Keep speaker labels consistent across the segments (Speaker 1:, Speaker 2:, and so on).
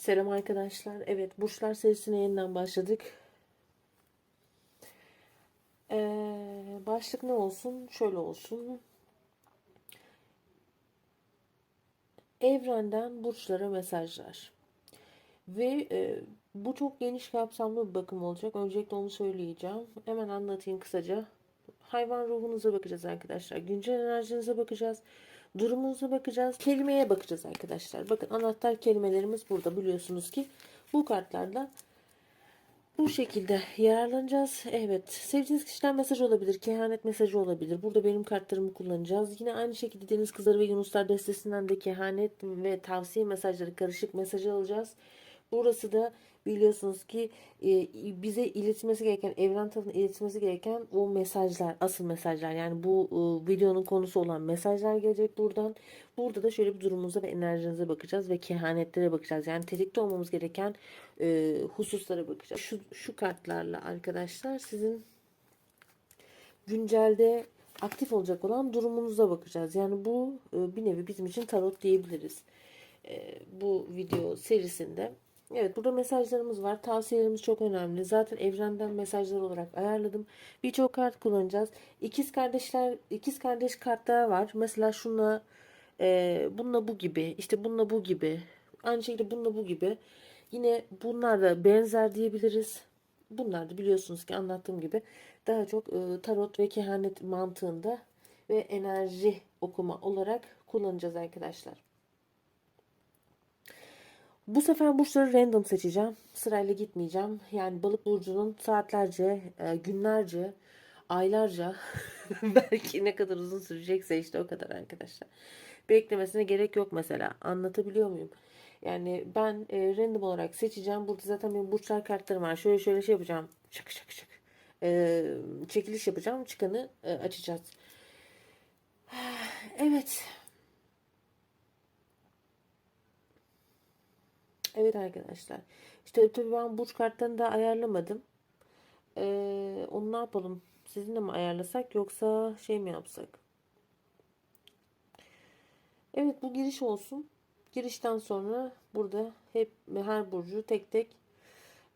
Speaker 1: Selam arkadaşlar. Evet, burçlar serisine yeniden başladık. Ee, başlık ne olsun? Şöyle olsun. Evrenden burçlara mesajlar. Ve e, bu çok geniş kapsamlı bir bakım olacak. Öncelikle onu söyleyeceğim. Hemen anlatayım kısaca. Hayvan ruhunuza bakacağız arkadaşlar. Güncel enerjinize bakacağız. Durumunuza bakacağız. Kelimeye bakacağız arkadaşlar. Bakın anahtar kelimelerimiz burada. Biliyorsunuz ki bu kartlarla bu şekilde yararlanacağız. Evet. Sevdiğiniz kişiden mesaj olabilir. Kehanet mesajı olabilir. Burada benim kartlarımı kullanacağız. Yine aynı şekilde Deniz Kızları ve Yunuslar destesinden de kehanet ve tavsiye mesajları karışık mesajı alacağız. Burası da biliyorsunuz ki e, bize iletilmesi gereken, evren tarafından iletilmesi gereken o mesajlar, asıl mesajlar. Yani bu e, videonun konusu olan mesajlar gelecek buradan. Burada da şöyle bir durumunuza ve enerjinize bakacağız ve kehanetlere bakacağız. Yani tetikte olmamız gereken e, hususlara bakacağız. Şu, şu kartlarla arkadaşlar sizin güncelde aktif olacak olan durumunuza bakacağız. Yani bu e, bir nevi bizim için tarot diyebiliriz. E, bu video serisinde. Evet burada mesajlarımız var. Tavsiyelerimiz çok önemli. Zaten evrenden mesajlar olarak ayarladım. Birçok kart kullanacağız. İkiz kardeşler, ikiz kardeş kartlar var. Mesela şunla e, bununla bu gibi. işte bununla bu gibi. Aynı şekilde bununla bu gibi. Yine bunlar da benzer diyebiliriz. Bunlar da biliyorsunuz ki anlattığım gibi daha çok e, tarot ve kehanet mantığında ve enerji okuma olarak kullanacağız arkadaşlar. Bu sefer burçları random seçeceğim. Sırayla gitmeyeceğim. Yani balık burcunun saatlerce, e, günlerce, aylarca belki ne kadar uzun sürecekse işte o kadar arkadaşlar. Beklemesine gerek yok mesela. Anlatabiliyor muyum? Yani ben e, random olarak seçeceğim. Burada zaten benim burçlar kartlarım var. Şöyle şöyle şey yapacağım. Şak şak şak. E, çekiliş yapacağım. Çıkanı e, açacağız. Evet. Evet arkadaşlar. İşte tabii ben burç kartlarını da ayarlamadım. Ee, onu ne yapalım? Sizinle mi ayarlasak yoksa şey mi yapsak? Evet bu giriş olsun. Girişten sonra burada hep her burcu tek tek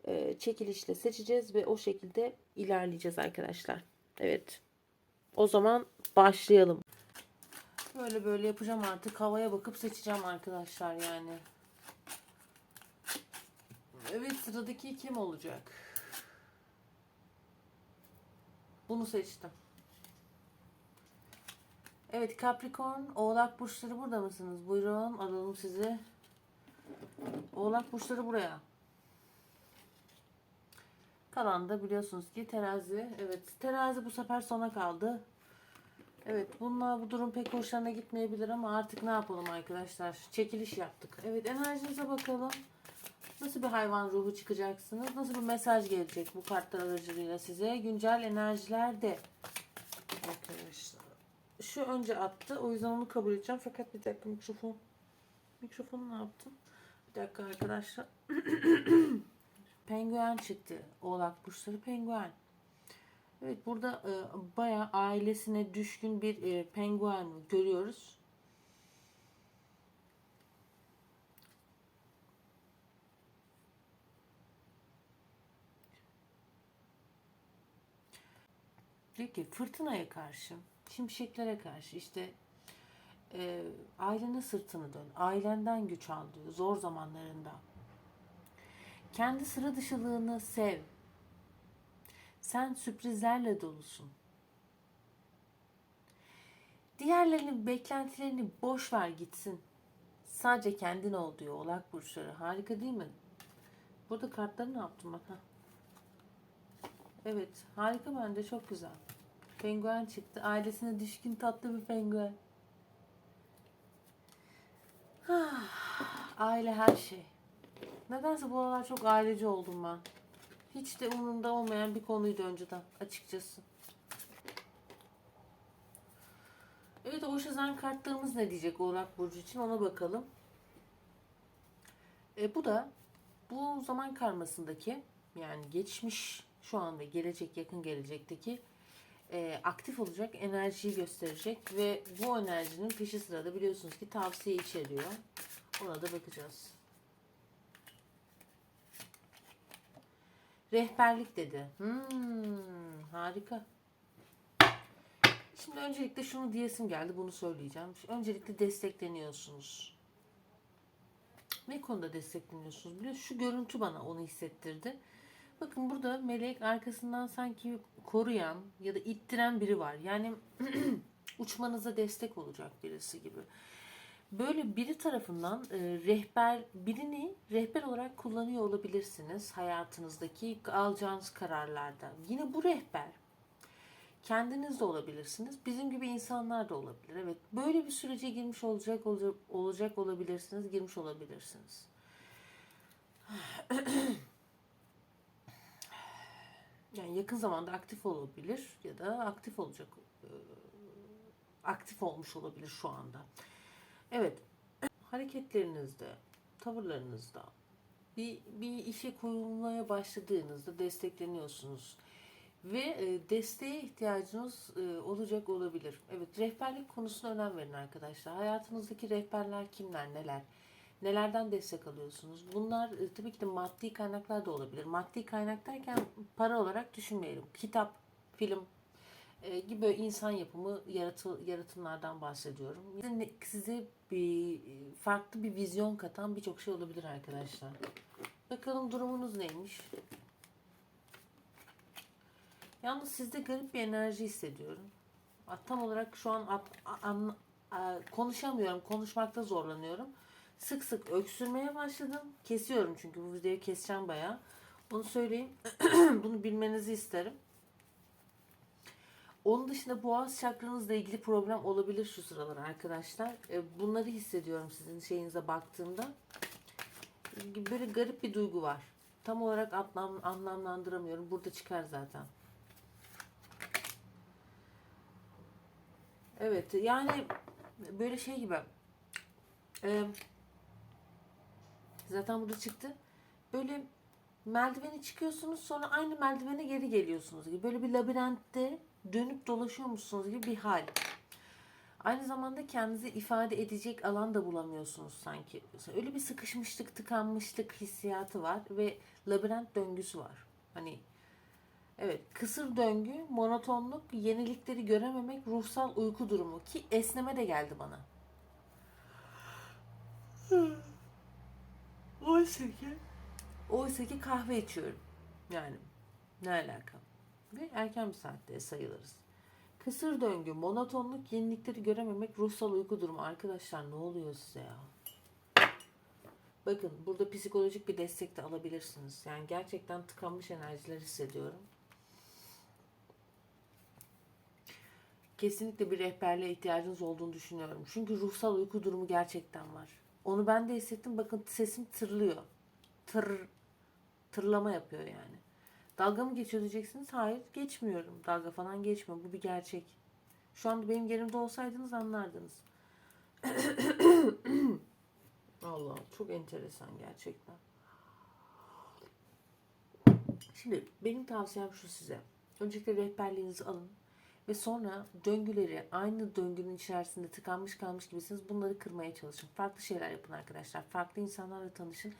Speaker 1: e, çekilişle seçeceğiz ve o şekilde ilerleyeceğiz arkadaşlar. Evet. O zaman başlayalım. Böyle böyle yapacağım artık. Havaya bakıp seçeceğim arkadaşlar yani. Evet sıradaki kim olacak? Bunu seçtim. Evet Capricorn, Oğlak burçları burada mısınız? Buyurun alalım sizi. Oğlak burçları buraya. Kalan da biliyorsunuz ki terazi. Evet terazi bu sefer sona kaldı. Evet bununla bu durum pek hoşlarına gitmeyebilir ama artık ne yapalım arkadaşlar? Çekiliş yaptık. Evet enerjinize bakalım. Nasıl bir hayvan ruhu çıkacaksınız? Nasıl bir mesaj gelecek bu kartlar aracılığıyla size? Güncel enerjilerde. Arkadaşlar. Şu önce attı. O yüzden onu kabul edeceğim. Fakat bir dakika mikrofon. Mikrofonu ne yaptım? Bir dakika arkadaşlar. penguen çıktı. Oğlak burçları penguen. Evet burada e, bayağı ailesine düşkün bir e, penguen görüyoruz. Diyor ki fırtınaya karşı, şimşeklere karşı işte e, ailene sırtını dön. Ailenden güç al diyor zor zamanlarında. Kendi sıra dışılığını sev. Sen sürprizlerle dolusun. Diğerlerinin beklentilerini boş ver gitsin. Sadece kendin ol diyor oğlak burçları. Harika değil mi? Burada kartları ne yaptım? Heh. Evet, harika bence çok güzel. Penguen çıktı. Ailesine düşkün tatlı bir penguen. Ah, Aile her şey. Nedense bu aralar çok aileci oldum ben. Hiç de umurumda olmayan bir konuydu önceden açıkçası. Evet o şazan kartlarımız ne diyecek Oğlak Burcu için ona bakalım. E, bu da bu zaman karmasındaki yani geçmiş şu anda gelecek yakın gelecekteki e, aktif olacak enerjiyi gösterecek ve bu enerjinin peşi sırada biliyorsunuz ki tavsiye içeriyor. Ona da bakacağız. Rehberlik dedi. Hmm, harika. Şimdi öncelikle şunu diyesim geldi bunu söyleyeceğim. Öncelikle destekleniyorsunuz. Ne konuda destekleniyorsunuz biliyor musun? Şu görüntü bana onu hissettirdi. Bakın burada melek arkasından sanki koruyan ya da ittiren biri var. Yani uçmanıza destek olacak birisi gibi. Böyle biri tarafından e, rehber birini rehber olarak kullanıyor olabilirsiniz hayatınızdaki alacağınız kararlarda. Yine bu rehber kendiniz de olabilirsiniz. Bizim gibi insanlar da olabilir. Evet. Böyle bir sürece girmiş olacak olacak, olacak olabilirsiniz, girmiş olabilirsiniz. Yani yakın zamanda aktif olabilir ya da aktif olacak e, aktif olmuş olabilir şu anda. Evet. Hareketlerinizde, tavırlarınızda bir, bir işe koyulmaya başladığınızda destekleniyorsunuz. Ve e, desteğe ihtiyacınız e, olacak olabilir. Evet, rehberlik konusuna önem verin arkadaşlar. Hayatınızdaki rehberler kimler, neler? Nelerden destek alıyorsunuz? Bunlar e, tabii ki de maddi kaynaklar da olabilir. Maddi kaynak derken para olarak düşünmeyelim. Kitap, film e, gibi insan yapımı yaratı, yaratımlardan bahsediyorum. Size, size bir farklı bir vizyon katan birçok şey olabilir arkadaşlar. Bakalım durumunuz neymiş? Yalnız sizde garip bir enerji hissediyorum. Tam olarak şu an at, an, a, konuşamıyorum, konuşmakta zorlanıyorum. Sık sık öksürmeye başladım. Kesiyorum çünkü bu videoyu keseceğim bayağı. Bunu söyleyeyim. Bunu bilmenizi isterim. Onun dışında boğaz çakranızla ilgili problem olabilir şu sıralar arkadaşlar. E, bunları hissediyorum sizin şeyinize baktığımda. Böyle garip bir duygu var. Tam olarak anlam, anlamlandıramıyorum. Burada çıkar zaten. Evet yani böyle şey gibi. Ee, zaten burada çıktı. Böyle merdiveni çıkıyorsunuz sonra aynı merdivene geri geliyorsunuz gibi. Böyle bir labirentte dönüp dolaşıyormuşsunuz gibi bir hal. Aynı zamanda kendinizi ifade edecek alan da bulamıyorsunuz sanki. Öyle bir sıkışmışlık, tıkanmışlık hissiyatı var ve labirent döngüsü var. Hani Evet, kısır döngü, monotonluk, yenilikleri görememek, ruhsal uyku durumu ki esneme de geldi bana. Oysa ki, oysa ki kahve içiyorum. Yani ne alaka? Ve erken bir saatte sayılırız. Kısır döngü, monotonluk, yenilikleri görememek, ruhsal uyku durumu. Arkadaşlar ne oluyor size ya? Bakın burada psikolojik bir destek de alabilirsiniz. Yani gerçekten tıkanmış enerjiler hissediyorum. kesinlikle bir rehberliğe ihtiyacınız olduğunu düşünüyorum. Çünkü ruhsal uyku durumu gerçekten var. Onu ben de hissettim. Bakın sesim tırlıyor. Tır, tırlama yapıyor yani. Dalga mı geçiyor diyeceksiniz. Hayır geçmiyorum. Dalga falan geçmiyor. Bu bir gerçek. Şu anda benim yerimde olsaydınız anlardınız. Allah çok enteresan gerçekten. Şimdi benim tavsiyem şu size. Öncelikle rehberliğinizi alın. Ve sonra döngüleri aynı döngünün içerisinde tıkanmış kalmış gibisiniz. Bunları kırmaya çalışın. Farklı şeyler yapın arkadaşlar. Farklı insanlarla tanışın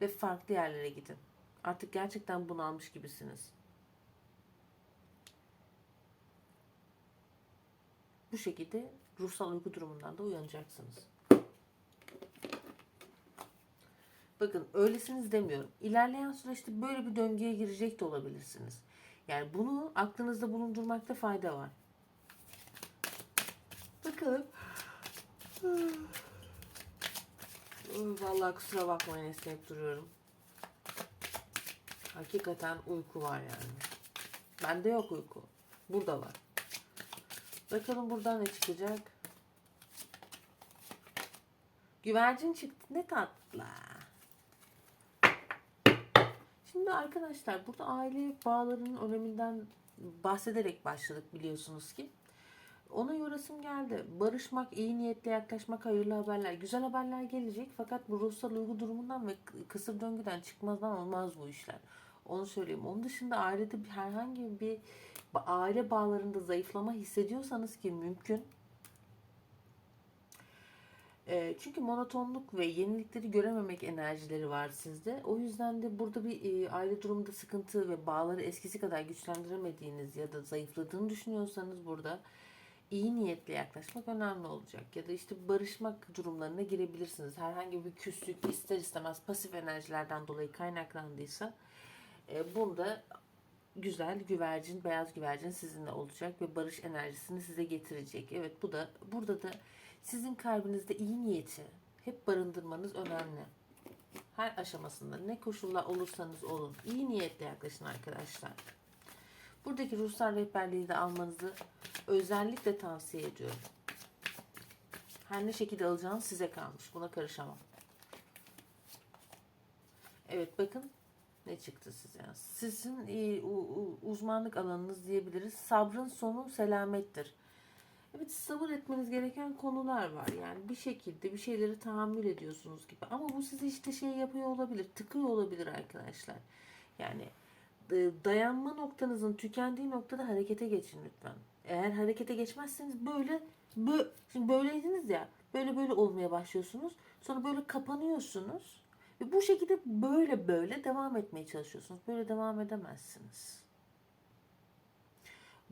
Speaker 1: ve farklı yerlere gidin. Artık gerçekten bunalmış gibisiniz. Bu şekilde ruhsal uyku durumundan da uyanacaksınız. Bakın öylesiniz demiyorum. İlerleyen süreçte böyle bir döngüye girecek de olabilirsiniz. Yani bunu aklınızda bulundurmakta fayda var. Bakalım. Vallahi kusura bakmayın esneyip duruyorum. Hakikaten uyku var yani. Bende yok uyku. Burada var. Bakalım buradan ne çıkacak. Güvercin çıktı. Ne tatlı. Şimdi arkadaşlar burada aile bağlarının öneminden bahsederek başladık biliyorsunuz ki. Ona yorasım geldi. Barışmak, iyi niyetle yaklaşmak, hayırlı haberler, güzel haberler gelecek. Fakat bu ruhsal uygu durumundan ve kısır döngüden çıkmazdan olmaz bu işler. Onu söyleyeyim. Onun dışında ailede herhangi bir aile bağlarında zayıflama hissediyorsanız ki mümkün. E, çünkü monotonluk ve yenilikleri görememek enerjileri var sizde. O yüzden de burada bir e, aile durumunda sıkıntı ve bağları eskisi kadar güçlendiremediğiniz ya da zayıfladığını düşünüyorsanız burada iyi niyetle yaklaşmak önemli olacak. Ya da işte barışmak durumlarına girebilirsiniz. Herhangi bir küslük ister istemez pasif enerjilerden dolayı kaynaklandıysa e, burada güzel güvercin, beyaz güvercin sizinle olacak ve barış enerjisini size getirecek. Evet bu da burada da sizin kalbinizde iyi niyeti hep barındırmanız önemli. Her aşamasında ne koşullar olursanız olun iyi niyetle yaklaşın arkadaşlar. Buradaki ruhsal rehberliği de almanızı özellikle tavsiye ediyorum. Her ne şekilde alacağınız size kalmış. Buna karışamam. Evet bakın ne çıktı size. Sizin e, uzmanlık alanınız diyebiliriz. Sabrın sonu selamettir. Evet sabır etmeniz gereken konular var. Yani bir şekilde bir şeyleri tahammül ediyorsunuz gibi. Ama bu sizi işte şey yapıyor olabilir. Tıkıyor olabilir arkadaşlar. Yani e, dayanma noktanızın tükendiği noktada harekete geçin lütfen. Eğer harekete geçmezseniz böyle böyle şimdi böyleydiniz ya böyle böyle olmaya başlıyorsunuz. Sonra böyle kapanıyorsunuz. Ve bu şekilde böyle böyle devam etmeye çalışıyorsunuz. Böyle devam edemezsiniz.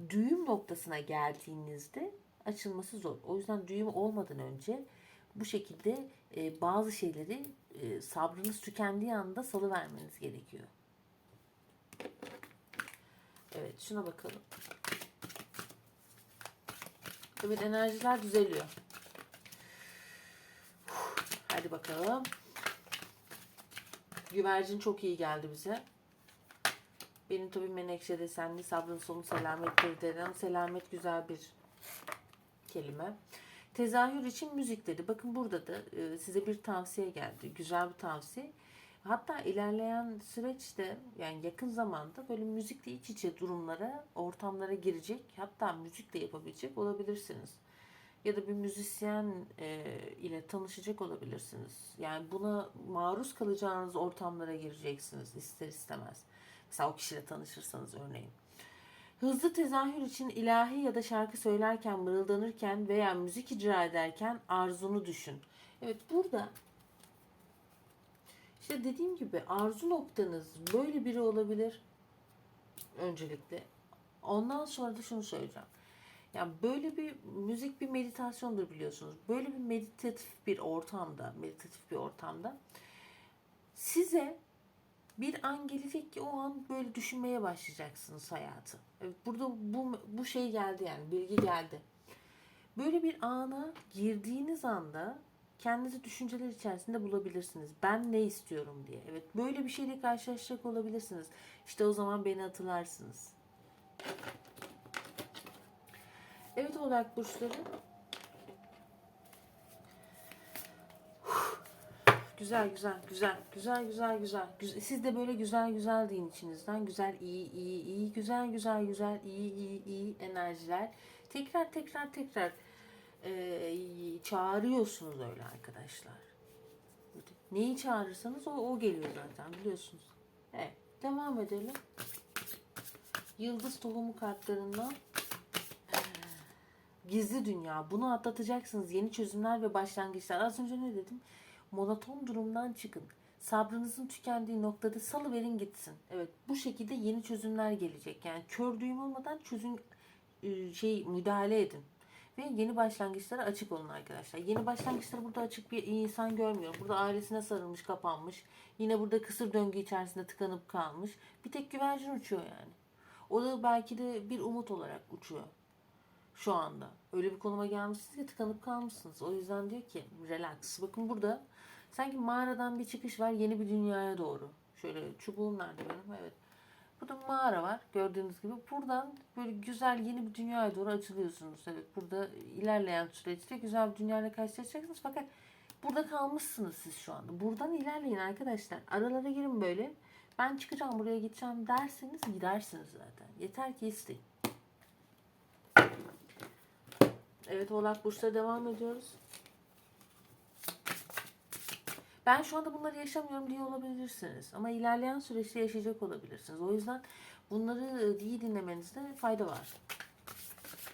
Speaker 1: Düğüm noktasına geldiğinizde açılması zor. O yüzden düğüm olmadan önce bu şekilde e, bazı şeyleri e, sabrınız tükendiği anda salıvermeniz gerekiyor. Evet şuna bakalım. Evet enerjiler düzeliyor. Hadi bakalım. Güvercin çok iyi geldi bize. Benim tabii menekşe desenli sabrın sonu selamettir derim. Selamet güzel bir kelime. Tezahür için müzik dedi. Bakın burada da e, size bir tavsiye geldi. Güzel bir tavsiye. Hatta ilerleyen süreçte yani yakın zamanda böyle müzikle iç içe durumlara, ortamlara girecek, hatta müzikle yapabilecek olabilirsiniz. Ya da bir müzisyen e, ile tanışacak olabilirsiniz. Yani buna maruz kalacağınız ortamlara gireceksiniz ister istemez. Mesela o kişiyle tanışırsanız örneğin. Hızlı tezahür için ilahi ya da şarkı söylerken, mırıldanırken veya müzik icra ederken arzunu düşün. Evet burada işte dediğim gibi arzu noktanız böyle biri olabilir öncelikle. Ondan sonra da şunu söyleyeceğim. Yani böyle bir müzik bir meditasyondur biliyorsunuz. Böyle bir meditatif bir ortamda, meditatif bir ortamda size bir an gelecek ki o an böyle düşünmeye başlayacaksınız hayatı. Burada bu bu şey geldi yani bilgi geldi. Böyle bir ana girdiğiniz anda kendinizi düşünceler içerisinde bulabilirsiniz. Ben ne istiyorum diye. Evet böyle bir şeyle karşılaşacak olabilirsiniz. İşte o zaman beni hatırlarsınız. Evet oğlak burçları. Güzel güzel güzel güzel güzel güzel. Güzel- Siz de böyle güzel güzel deyin içinizden. Güzel iyi iyi iyi güzel güzel güzel iyi iyi iyi enerjiler. Tekrar tekrar tekrar eee, çağırıyorsunuz öyle arkadaşlar. Neyi çağırırsanız o, o geliyor zaten biliyorsunuz. Evet devam edelim. Yıldız tohumu kartlarından Gizli dünya. Bunu atlatacaksınız. Yeni çözümler ve başlangıçlar. Az önce ne dedim? Monoton durumdan çıkın. Sabrınızın tükendiği noktada salıverin gitsin. Evet bu şekilde yeni çözümler gelecek. Yani kör düğüm olmadan çözüm e, şey müdahale edin. Ve yeni başlangıçlara açık olun arkadaşlar. Yeni başlangıçlara burada açık bir insan görmüyorum. Burada ailesine sarılmış, kapanmış. Yine burada kısır döngü içerisinde tıkanıp kalmış. Bir tek güvercin uçuyor yani. O da belki de bir umut olarak uçuyor şu anda. Öyle bir konuma gelmişsiniz ki tıkanıp kalmışsınız. O yüzden diyor ki relax. Bakın burada sanki mağaradan bir çıkış var yeni bir dünyaya doğru. Şöyle çubuğum nerede benim? Evet. Burada mağara var gördüğünüz gibi. Buradan böyle güzel yeni bir dünyaya doğru açılıyorsunuz. Evet burada ilerleyen süreçte güzel bir dünyayla karşılaşacaksınız. Fakat burada kalmışsınız siz şu anda. Buradan ilerleyin arkadaşlar. Aralara girin böyle. Ben çıkacağım buraya gideceğim derseniz gidersiniz zaten. Yeter ki isteyin. Evet Oğlak Burç'ta devam ediyoruz. Ben şu anda bunları yaşamıyorum diye olabilirsiniz. Ama ilerleyen süreçte yaşayacak olabilirsiniz. O yüzden bunları iyi dinlemenizde fayda var.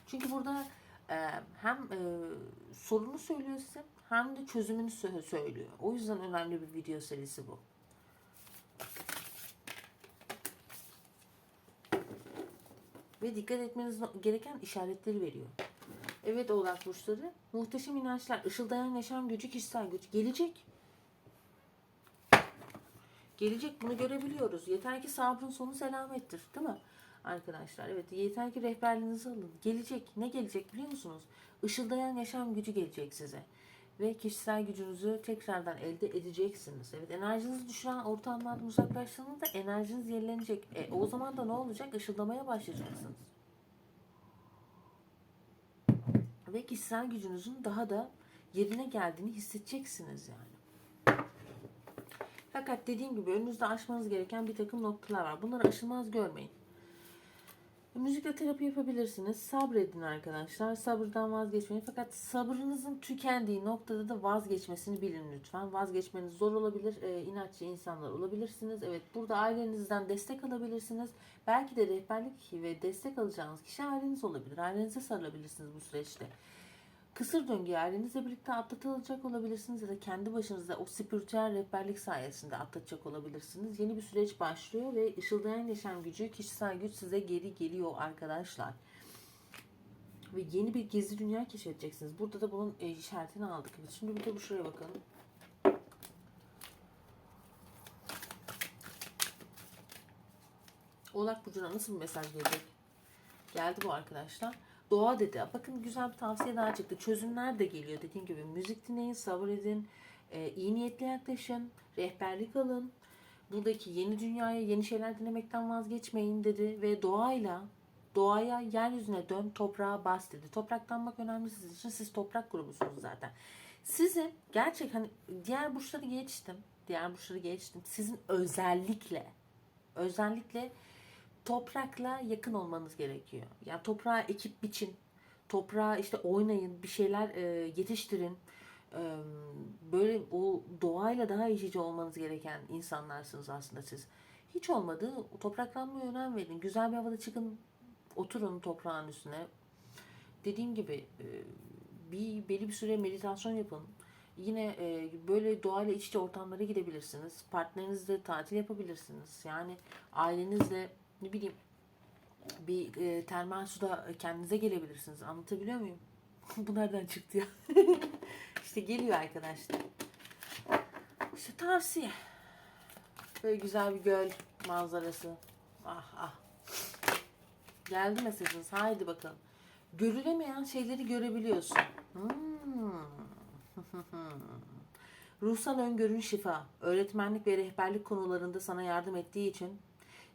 Speaker 1: Çünkü burada e, hem e, sorunu söylüyor size hem de çözümünü sö- söylüyor. O yüzden önemli bir video serisi bu. Ve dikkat etmeniz gereken işaretleri veriyor. Evet oğlak burçları. Muhteşem inançlar, ışıldayan yaşam gücü, kişisel güç. Gelecek. Gelecek bunu görebiliyoruz. Yeter ki sabrın sonu selamettir. Değil mi? Arkadaşlar evet yeter ki rehberliğinizi alın. Gelecek. Ne gelecek biliyor musunuz? Işıldayan yaşam gücü gelecek size. Ve kişisel gücünüzü tekrardan elde edeceksiniz. Evet enerjinizi düşüren ortamlardan uzaklaştığınızda enerjiniz yenilenecek. E, o zaman da ne olacak? Işıldamaya başlayacaksınız. Ve kişisel gücünüzün daha da yerine geldiğini hissedeceksiniz yani. Fakat dediğim gibi önünüzde aşmanız gereken bir takım noktalar var. Bunları aşılmaz görmeyin. Müzikle terapi yapabilirsiniz. Sabredin arkadaşlar. Sabırdan vazgeçmeyin. Fakat sabrınızın tükendiği noktada da vazgeçmesini bilin lütfen. Vazgeçmeniz zor olabilir. E, inatçı insanlar olabilirsiniz. Evet burada ailenizden destek alabilirsiniz. Belki de rehberlik ve destek alacağınız kişi aileniz olabilir. Ailenize sarılabilirsiniz bu süreçte. Kısır döngüyü ailenizle birlikte atlatılacak olabilirsiniz ya da kendi başınıza o spiritüel rehberlik sayesinde atlatacak olabilirsiniz. Yeni bir süreç başlıyor ve ışıldayan yaşam gücü, kişisel güç size geri geliyor arkadaşlar. Ve yeni bir gizli dünya keşfedeceksiniz. Burada da bunun e, işaretini aldık. Şimdi bir de bu şuraya bakalım. Oğlak Burcu'na nasıl bir mesaj gelecek? Geldi bu arkadaşlar. Doğa dedi. Bakın güzel bir tavsiye daha çıktı. Çözümler de geliyor. Dediğim gibi müzik dinleyin, sabredin, e, iyi niyetli yaklaşın, rehberlik alın. Buradaki yeni dünyaya, yeni şeyler dinlemekten vazgeçmeyin dedi. Ve doğayla, doğaya, yeryüzüne dön, toprağa bas dedi. Topraktan bak önemli sizin için. Siz toprak grubusunuz zaten. Sizin gerçek hani diğer burçları geçtim. Diğer burçları geçtim. Sizin özellikle özellikle toprakla yakın olmanız gerekiyor. Yani toprağa ekip biçin, toprağa işte oynayın, bir şeyler e, yetiştirin. E, böyle o doğayla daha iç içe olmanız gereken insanlarsınız aslında siz. Hiç olmadı topraklanmaya önem verin. Güzel bir havada çıkın, oturun toprağın üstüne. Dediğim gibi e, bir belli bir süre meditasyon yapın. Yine e, böyle doğayla iç içe ortamlara gidebilirsiniz. Partnerinizle tatil yapabilirsiniz. Yani ailenizle ne bileyim bir e, termal suda kendinize gelebilirsiniz. Anlatabiliyor muyum? Bu nereden çıktı ya? işte geliyor arkadaşlar. İşte tavsiye. Böyle güzel bir göl manzarası. Ah ah. Geldi mesajınız. Haydi bakalım. Görülemeyen şeyleri görebiliyorsun. Hmm. Ruhsal öngörün şifa, öğretmenlik ve rehberlik konularında sana yardım ettiği için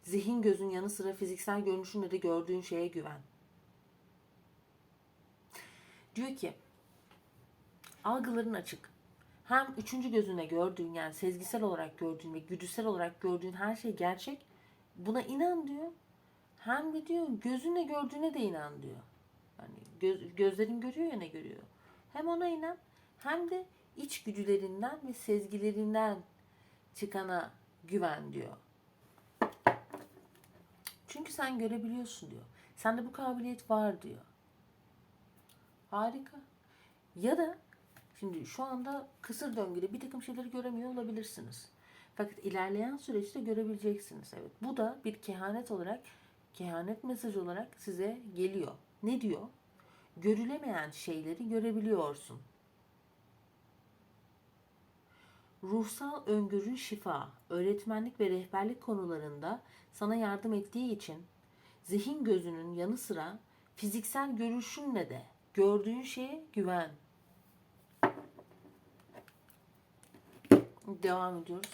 Speaker 1: zihin gözün yanı sıra fiziksel görünüşünle de gördüğün şeye güven. Diyor ki algıların açık. Hem üçüncü gözüne gördüğün yani sezgisel olarak gördüğün ve güdüsel olarak gördüğün her şey gerçek. Buna inan diyor. Hem de diyor gözünle gördüğüne de inan diyor. Yani göz, gözlerin görüyor ya ne görüyor. Hem ona inan hem de iç güdülerinden ve sezgilerinden çıkana güven diyor. Çünkü sen görebiliyorsun diyor. Sende bu kabiliyet var diyor. Harika. Ya da şimdi şu anda kısır döngüde bir takım şeyleri göremiyor olabilirsiniz. Fakat ilerleyen süreçte görebileceksiniz. Evet. Bu da bir kehanet olarak, kehanet mesajı olarak size geliyor. Ne diyor? Görülemeyen şeyleri görebiliyorsun. Ruhsal öngörün şifa, öğretmenlik ve rehberlik konularında sana yardım ettiği için zihin gözünün yanı sıra fiziksel görüşünle de gördüğün şeye güven. Devam ediyoruz.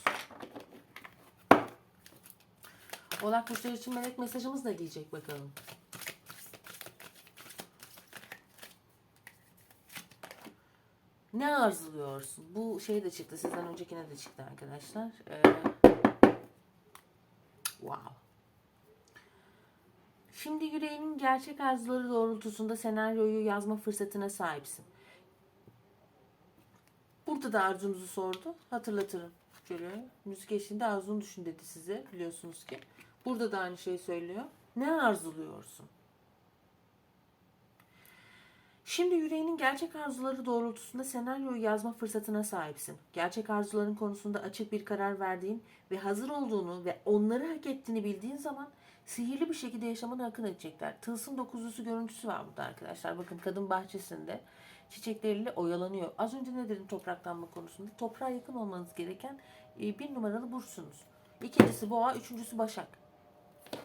Speaker 1: Oğlak burçları için melek mesajımız ne diyecek bakalım. Ne arzuluyorsun? Bu şey de çıktı. Sizden öncekine de çıktı arkadaşlar. Ee, wow. Şimdi yüreğinin gerçek arzuları doğrultusunda senaryoyu yazma fırsatına sahipsin. Burada da arzunuzu sordu. Hatırlatırım. Şöyle müzik eşliğinde arzunu düşün dedi size. Biliyorsunuz ki. Burada da aynı şeyi söylüyor. Ne arzuluyorsun? Şimdi yüreğinin gerçek arzuları doğrultusunda senaryoyu yazma fırsatına sahipsin. Gerçek arzuların konusunda açık bir karar verdiğin ve hazır olduğunu ve onları hak ettiğini bildiğin zaman sihirli bir şekilde yaşamına akın edecekler. Tılsım dokuzlusu görüntüsü var burada arkadaşlar. Bakın kadın bahçesinde çiçekleriyle oyalanıyor. Az önce ne dedim topraklanma konusunda? Toprağa yakın olmanız gereken e, bir numaralı burçsunuz. İkincisi boğa, üçüncüsü başak.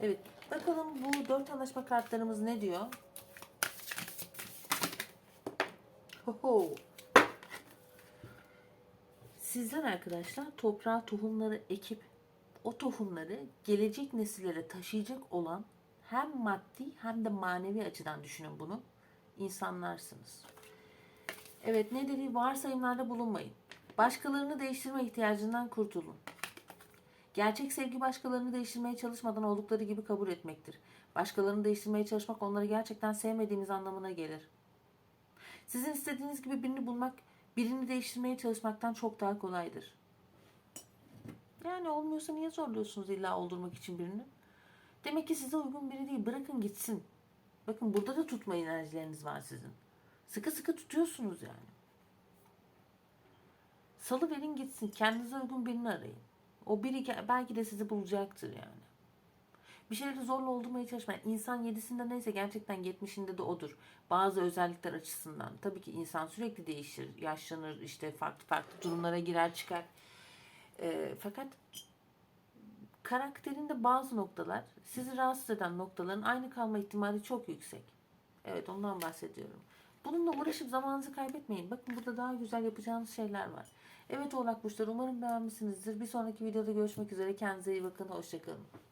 Speaker 1: Evet, bakalım bu dört anlaşma kartlarımız ne diyor? Hoho. Sizler arkadaşlar toprağa tohumları ekip o tohumları gelecek nesillere taşıyacak olan hem maddi hem de manevi açıdan düşünün bunu. insanlarsınız. Evet ne dedi? Varsayımlarda bulunmayın. Başkalarını değiştirme ihtiyacından kurtulun. Gerçek sevgi başkalarını değiştirmeye çalışmadan oldukları gibi kabul etmektir. Başkalarını değiştirmeye çalışmak onları gerçekten sevmediğiniz anlamına gelir. Sizin istediğiniz gibi birini bulmak, birini değiştirmeye çalışmaktan çok daha kolaydır. Yani olmuyorsa niye zorluyorsunuz illa oldurmak için birini? Demek ki size uygun biri değil. Bırakın gitsin. Bakın burada da tutma enerjileriniz var sizin. Sıkı sıkı tutuyorsunuz yani. Salı verin gitsin. Kendinize uygun birini arayın. O biri belki de sizi bulacaktır yani. Bir şeyleri zorla oldurmaya çalışmayın. İnsan yedisinde neyse gerçekten yetmişinde de odur. Bazı özellikler açısından. Tabii ki insan sürekli değişir. Yaşlanır, işte farklı farklı durumlara girer çıkar. Ee, fakat karakterinde bazı noktalar sizi rahatsız eden noktaların aynı kalma ihtimali çok yüksek. Evet ondan bahsediyorum. Bununla uğraşıp zamanınızı kaybetmeyin. Bakın burada daha güzel yapacağınız şeyler var. Evet oğlak burçları umarım beğenmişsinizdir. Bir sonraki videoda görüşmek üzere. Kendinize iyi bakın. Hoşçakalın.